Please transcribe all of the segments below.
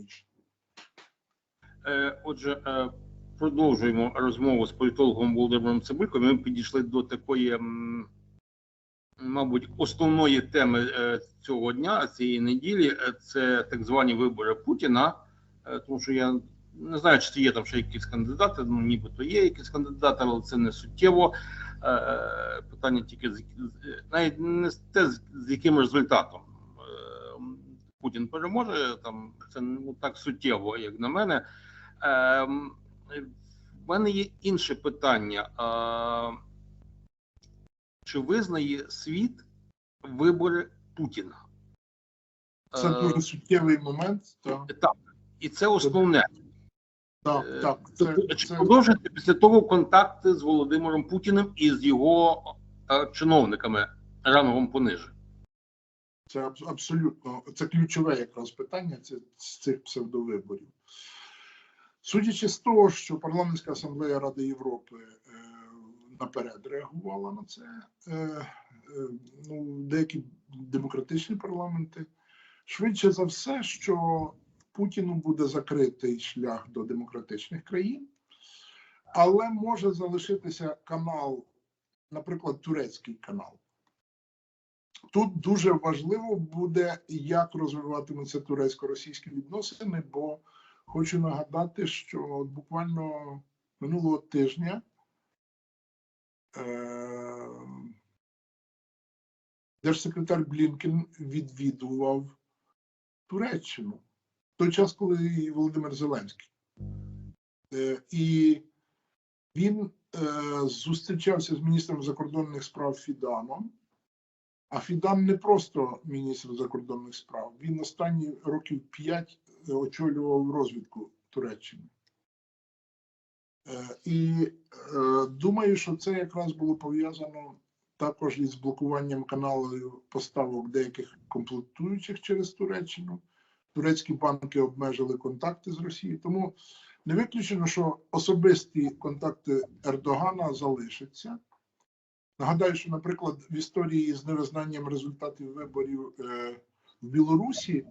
економічно. Е, Отже, е, продовжуємо розмову з політологом Володимиром Цибульком. Ми підійшли до такої, мабуть, основної теми е, цього дня, цієї неділі. Це так звані вибори Путіна. Тому що я не знаю, чи є там ще якісь кандидати. Ну нібито є якісь кандидати, але це не суттєво. Питання тільки з навіть не те, з яким результатом. Е, Путін переможе там. Це не так суттєво, як на мене. Ем, в мене є інше питання. А, чи визнає світ вибори Путіна? Це Е, дуже суттєвий момент. Так, так, і це основне. так, Е, так. Це, Тобто, Чи це, продовжуєте після того контакти з Володимиром Путіним і з його е, чиновниками рангом пониже? Це абсолютно це ключове якраз питання з цих псевдовиборів. Судячи з того, що парламентська асамблея Ради Європи е, наперед реагувала на це, е, е, ну, деякі демократичні парламенти, швидше за все, що Путіну буде закритий шлях до демократичних країн, але може залишитися канал, наприклад, турецький канал. Тут дуже важливо буде, як розвиватимуться турецько-російські відносини, бо хочу нагадати, що буквально минулого тижня е- держсекретар Блінкен відвідував Туреччину в той час, коли і Володимир Зеленський. Е- і він е- зустрічався з міністром закордонних справ Фіданом. А Фідан не просто міністр закордонних справ. Він останні років п'ять е, очолював розвідку Туреччини. Е, І е, думаю, що це якраз було пов'язано також із блокуванням каналів поставок деяких комплектуючих через Туреччину. Турецькі банки обмежили контакти з Росією. Тому не виключено, що особисті контакти Ердогана залишаться. Нагадаю, що, наприклад, в історії з невизнанням результатів виборів е, в Білорусі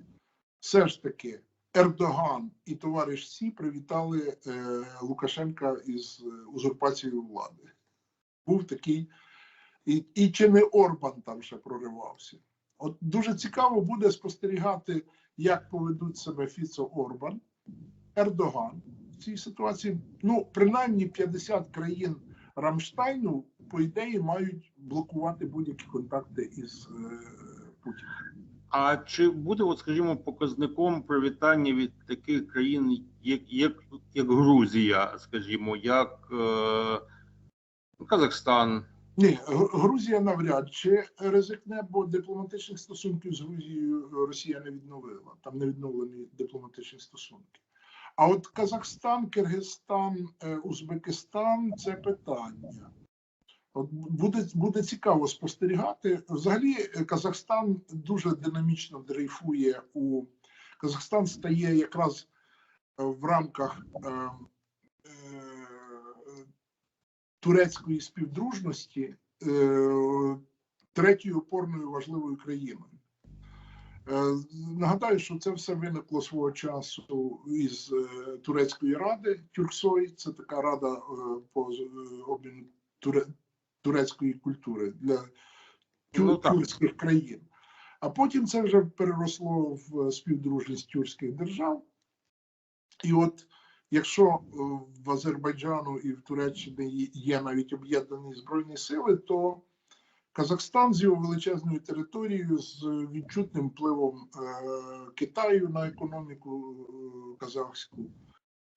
все ж таки Ердоган і товариш Сі привітали е, Лукашенка із узурпацією влади. Був такий, і, і чи не Орбан там ще проривався. От дуже цікаво буде спостерігати, як поведуть себе Фіцо Орбан, Ердоган в цій ситуації. Ну, принаймні 50 країн Рамштайну, по ідеї, мають блокувати будь-які контакти із е, Путіним. А чи буде, от скажімо, показником привітання від таких країн, як, як, як Грузія, скажімо, як е, Казахстан? Ні, Грузія навряд чи ризикне, бо дипломатичних стосунків з Грузією Росія не відновила. Там не відновлені дипломатичні стосунки. А от Казахстан, Киргизстан, е, Узбекистан це питання. От буде, буде цікаво спостерігати. Взагалі, Казахстан дуже динамічно дрейфує у Казахстан стає якраз е, в рамках е, е, турецької співдружності е, третьою опорною важливою країною. Е, Нагадаю, що це все виникло свого часу із е, Турецької ради Тюрксой. Це така рада по е, обміну турецької культури для Ну, тюркських країн. А потім це вже переросло в співдружність тюркських держав. І от якщо е, в Азербайджану і в Туреччині є- навіть об'єднані збройні сили, то Казахстан з його величезною територією, з відчутним впливом е, Китаю на економіку е, казахську.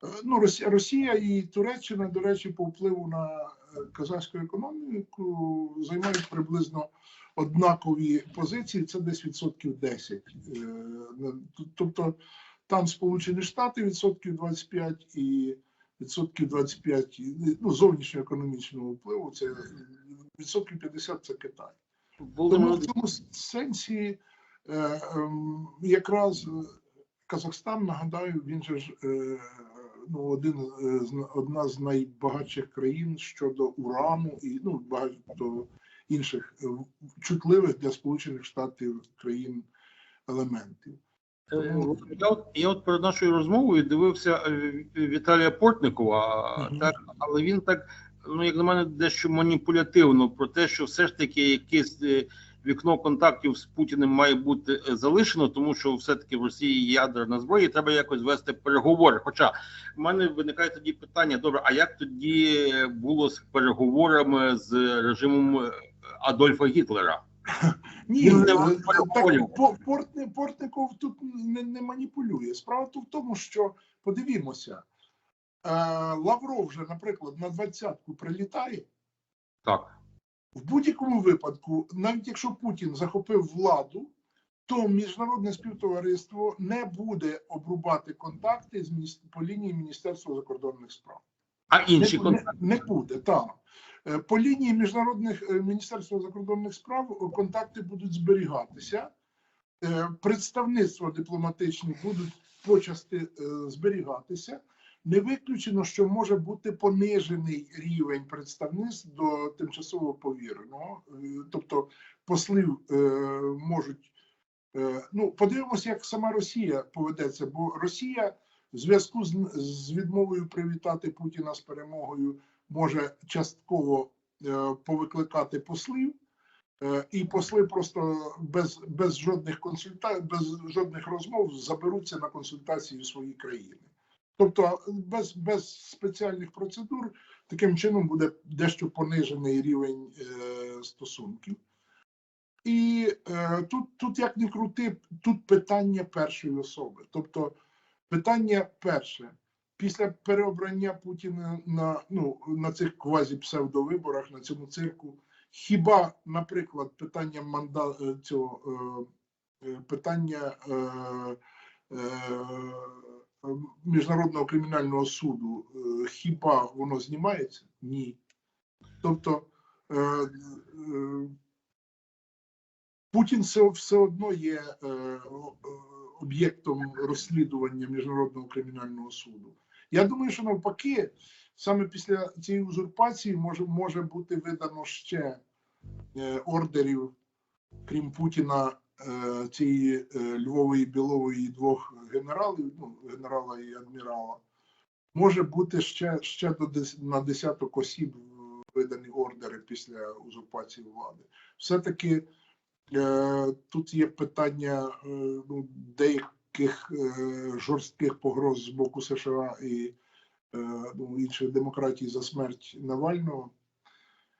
Е, Ну, Росія, Росія і Туреччина, до речі, по впливу на е, казахську економіку займають приблизно однакові позиції. Це десь відсотків 10. Е, Тобто там Сполучені Штати відсотків 25 і відсотків 25 і, ну, зовнішньоекономічного впливу це відсотків 50 це Китай. Тому в цьому сенсі е, ем, якраз е, Казахстан, нагадаю, він же ж ну, один е, одна з найбагатших країн щодо урану і ну, багато інших е, чутливих для Сполучених Штатів країн елементів. Е, Я от, я от перед нашою розмовою дивився Віталія Портникова, Мгм. так, але він так, ну як на мене, дещо маніпулятивно про те, що все ж таки якесь е, вікно контактів з Путіним має бути е, залишено, тому що все-таки в Росії є ядерна зброя, і треба якось вести переговори. Хоча в мене виникає тоді питання: добре, а як тоді було з переговорами з режимом е, Адольфа Гітлера? Ні, не е, так Портников тут не, не маніпулює. Справа то в тому, що подивімося, Лавров вже, наприклад, на двадцятку прилітає. Так. В будь-якому випадку, навіть якщо Путін захопив владу, то міжнародне співтовариство не буде обрубати контакти з мініс- по лінії Міністерства закордонних справ. А інші не, контакти? не, не буде, так. Е, По лінії міжнародних е, Міністерства закордонних справ е, контакти будуть зберігатися. Представництва дипломатичні будуть почасти зберігатися. Не виключено, що може бути понижений рівень представництв до тимчасово повіреного. Е, Тобто послів е, можуть. е, Ну, подивимося, як сама Росія поведеться, бо Росія в зв'язку з, відмовою привітати Путіна з перемогою може частково повикликати послів, і посли просто без, без жодних консульта... без жодних розмов заберуться на консультації у свої країни. Тобто без, без спеціальних процедур таким чином буде дещо понижений рівень е, стосунків. І е, тут, тут як не крути, тут питання першої особи. Тобто, питання перше, після переобрання Путіна на, ну, на цих квазі-псевдовиборах, на цьому цирку, хіба, наприклад, питання манда е, цього е, е, питання е, е, міжнародного кримінального суду, е, хіба воно знімається? Ні. Тобто е, е, Путін все, одно є об'єктом розслідування міжнародного кримінального суду. Я думаю, що навпаки, саме після цієї узурпації може, може бути видано ще ордерів, крім Путіна, цієї е, Львової Білової двох генералів, ну, генерала і адмірала. Може бути ще, ще до на десяток осіб е, видані ордери після узурпації влади. Все-таки Е, Тут є питання е, ну, деяких е, жорстких погроз з боку США і е, ну, інших демократій за смерть Навального.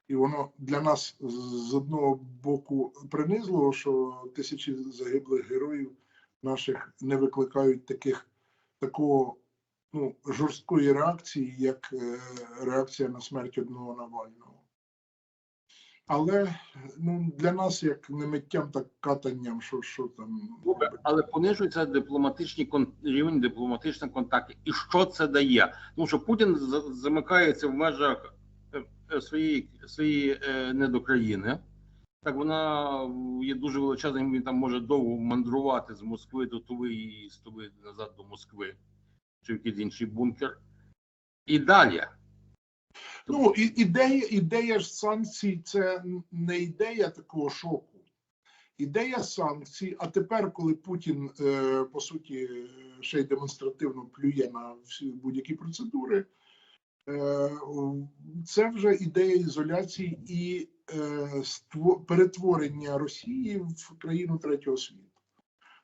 І воно для нас з- одного боку принизливо, що тисячі загиблих героїв наших не викликають таких такого ну, жорсткої реакції, як е, реакція на смерть одного Навального. Але ну, для нас як не миттям, так катанням, що, що там. Добре, але понижується дипломатичний кон... рівень дипломатичних контактів. І що це дає? Тому що Путін замикається в межах е, своєї своєї е, недокраїни. Так вона є дуже величезною. Він там може довго мандрувати з Москви до Туви і з Туви назад до Москви, чи в якийсь інший бункер. І далі. Ну, і, ідея, ідея ж санкцій це не ідея такого шоку. Ідея санкцій, а тепер, коли Путін, е, по суті, ще й демонстративно плює на всі будь-які процедури, це вже ідея ізоляції і е, перетворення Росії в країну третього світу.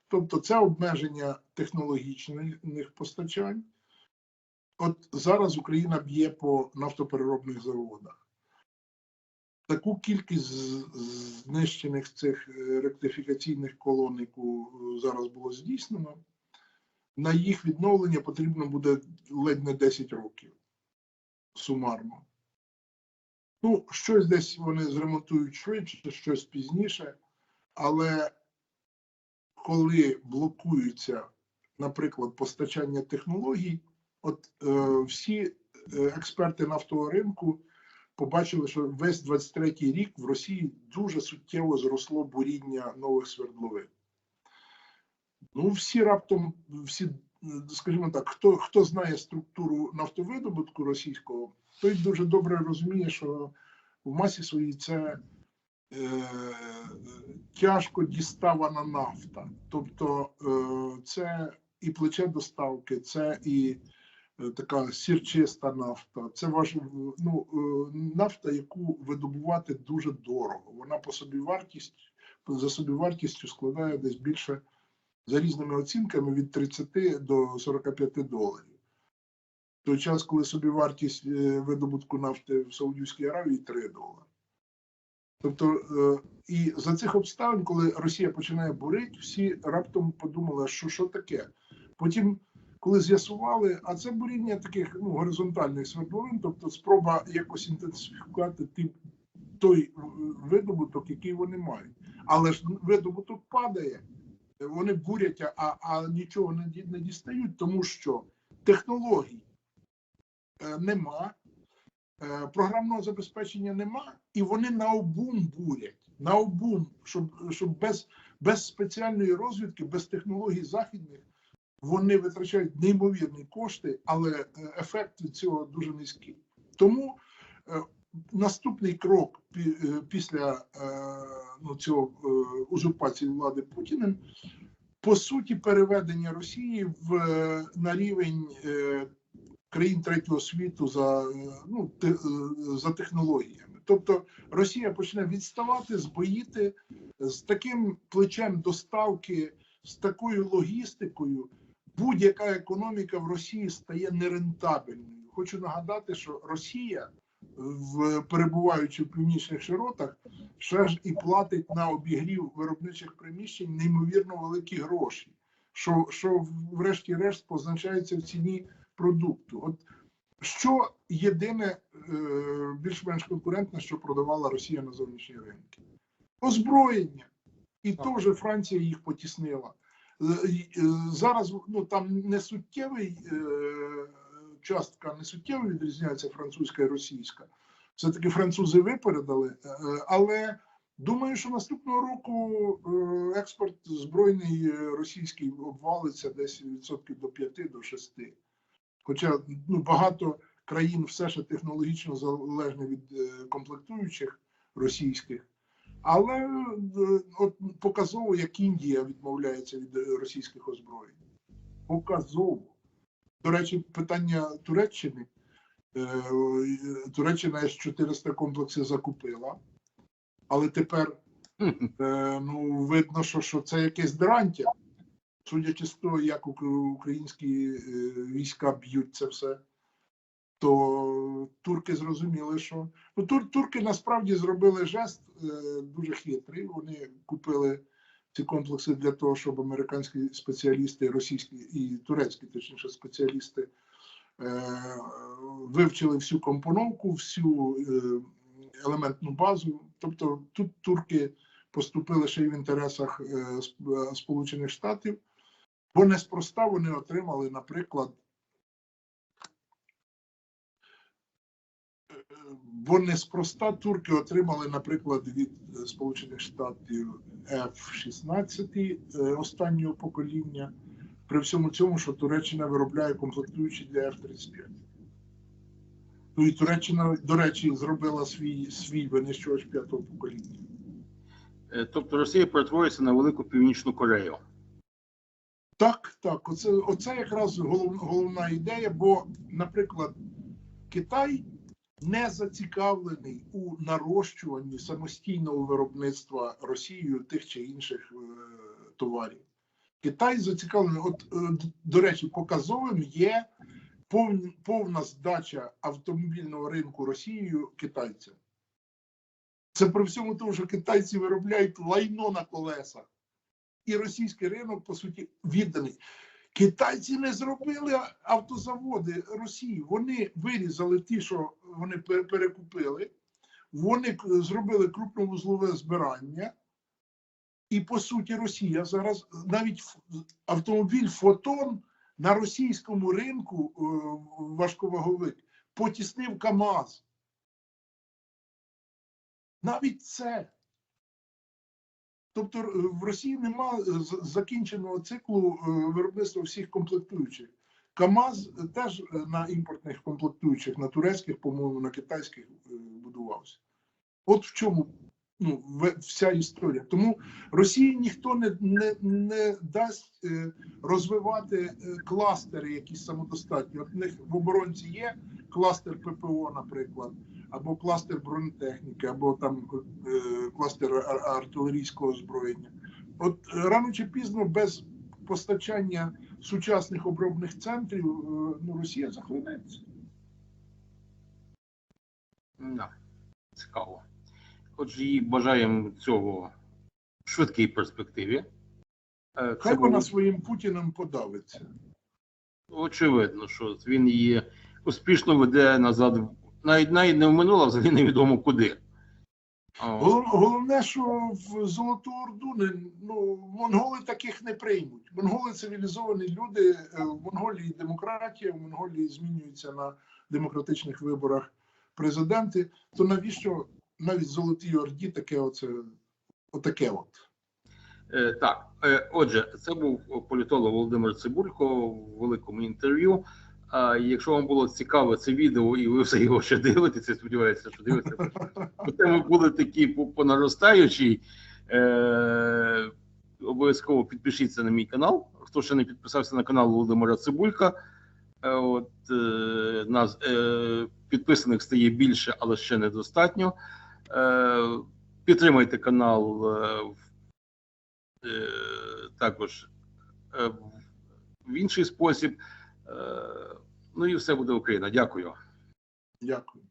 Тобто це обмеження технологічних постачань. От зараз Україна б'є по нафтопереробних заводах. Таку кількість знищених цих е, ректифікаційних колон, е, зараз було здійснено, на їх відновлення потрібно буде ледь не 10 років сумарно. Ну, щось десь вони зремонтують швидше, щось пізніше, але коли блокуються, наприклад, постачання технологій, от е, всі е, експерти нафтового ринку побачили, що весь 23-й рік в Росії дуже суттєво зросло буріння нових свердловин. Ну, всі раптом, всі, скажімо так, хто, хто знає структуру нафтовидобутку російського, той дуже добре розуміє, що в масі своїй це е, тяжко діставана нафта. Тобто е, це і плече доставки, це і е, така сірчиста нафта. Це важ, ну, е, нафта, яку видобувати дуже дорого. Вона по собі вартість за собівартістю складає десь більше за різними оцінками від 30 до 45 доларів. В той час, коли собівартість е, видобутку нафти в Саудівській Аравії 3 долари. Тобто, е, і за цих обставин, коли Росія починає бурити, всі раптом подумали, що що таке. Потім, коли з'ясували, а це буріння таких ну, горизонтальних свердловин, тобто спроба якось інтенсифікувати ті, той видобуток, який вони мають. Але ж видобуток падає, вони бурять, а, а нічого не, не дістають, тому що технологій е, нема, е, програмного забезпечення нема, і вони на обум бурять. На обум, щоб, щоб без, без спеціальної розвідки, без технологій західних, вони витрачають неймовірні кошти, але е, ефект від цього дуже низький. Тому е, наступний крок е, після е, ну, цього е, узурпації влади Путіним, по суті, переведення Росії в на рівень країн третього світу за, ну, за технологіями. Тобто Росія почне відставати, збоїти з таким плечем доставки, з такою логістикою. Будь-яка економіка в Росії стає нерентабельною. Хочу нагадати, що Росія, в перебуваючи в північних широтах, ще ж і платить на обігрів виробничих приміщень неймовірно великі гроші, що, що врешті-решт позначається в ціні продукту. От що єдине е, більш-менш конкурентне, що продавала Росія на зовнішні ринки? Озброєння. І то вже Франція їх потіснила. Е, е, Зараз ну там не суттєвий е, частка не суттєво відрізняється французька і російська. Все-таки французи випередили, е, але думаю, що наступного року е, експорт збройний е, російський обвалиться десь відсотків до 5 до 6. Хоча ну, багато країн все ще технологічно залежні від е, комплектуючих російських. Але е, от показово, як Індія відмовляється від е, російських озброєнь. Показово. До речі, питання Туреччини. Е, Туреччина С-400 комплекси закупила, але тепер е, ну, видно, що, що це якесь дрантя. Судячи з того, як українські е, війська б'ють це все, то турки зрозуміли, що ну, тур, турки насправді зробили жест дуже хитрий. Вони купили ці комплекси для того, щоб американські спеціалісти, російські і турецькі, точніше, спеціалісти е, вивчили всю компоновку, всю е, елементну базу. Тобто тут турки поступили ще й в інтересах е, Сп- Сполучених Штатів, бо неспроста вони отримали, наприклад, бо неспроста турки отримали, наприклад, від е, Сполучених Штатів F-16 е, останнього покоління, при всьому цьому, що Туреччина виробляє комплектуючі для F-35. Ну і Туреччина, до речі, зробила свій, свій винищувач п'ятого покоління. Е, Тобто Росія перетворюється на велику північну Корею. Так, так, оце, оце якраз голов, головна ідея, бо, наприклад, Китай не зацікавлений у нарощуванні самостійного виробництва Росією тих чи інших е, товарів. Китай зацікавлений, от, е, до речі, показовим є повн, повна здача автомобільного ринку Росією китайцям. Це при всьому тому, що китайці виробляють лайно на колесах і російський ринок, по суті, відданий. Китайці не зробили автозаводи Росії. Вони вирізали ті, що вони перекупили, вони зробили крупновузлове збирання. І по суті, Росія зараз навіть автомобіль Фотон на російському ринку е, важковаговик потіснив КАМАЗ. Навіть це. Тобто е, в Росії нема закінченого циклу е, виробництва всіх комплектуючих. КАМАЗ теж е, на імпортних комплектуючих, на турецьких, по-моєму, на китайських е, будувався. От в чому ну, вся історія. Тому Росії ніхто не, не, не дасть е, розвивати кластери, якісь самодостатні. От в них в оборонці є кластер ППО, наприклад, або кластер бронетехніки, або там кластер артилерійського озброєння. От рано чи пізно без постачання сучасних обробних центрів е, ну, Росія захлинеться. Да. Цікаво. Отже, їй бажаємо цього в швидкій перспективі. Е, Хай це вона було своїм путіним подавиться. очевидно, що він її успішно веде назад, навіть, навіть не в минуле, а взагалі невідомо куди. Головне, що в Золоту Орду не ну монголи таких не приймуть. Монголи цивілізовані люди. е, В Монголії демократія, в Монголії змінюються на демократичних виборах президенти. То навіщо навіть Золотій Орді таке оце отаке от? Е, Так, е, отже, це був політолог Володимир Цибулько в великому інтерв'ю. А якщо вам було цікаве це відео, і ви все його ще дивитеся, сподіваюся, що дивитеся, бо теми були такі по, наростаючій. Е, обов'язково підпишіться на мій канал. Хто ще не підписався на канал Володимира Цибулька, е, от е, нас е, підписаних стає більше, але ще недостатньо. Е, підтримайте канал е, е, також е, в інший спосіб. Е, Ну і все буде Україна. Дякую. Дякую.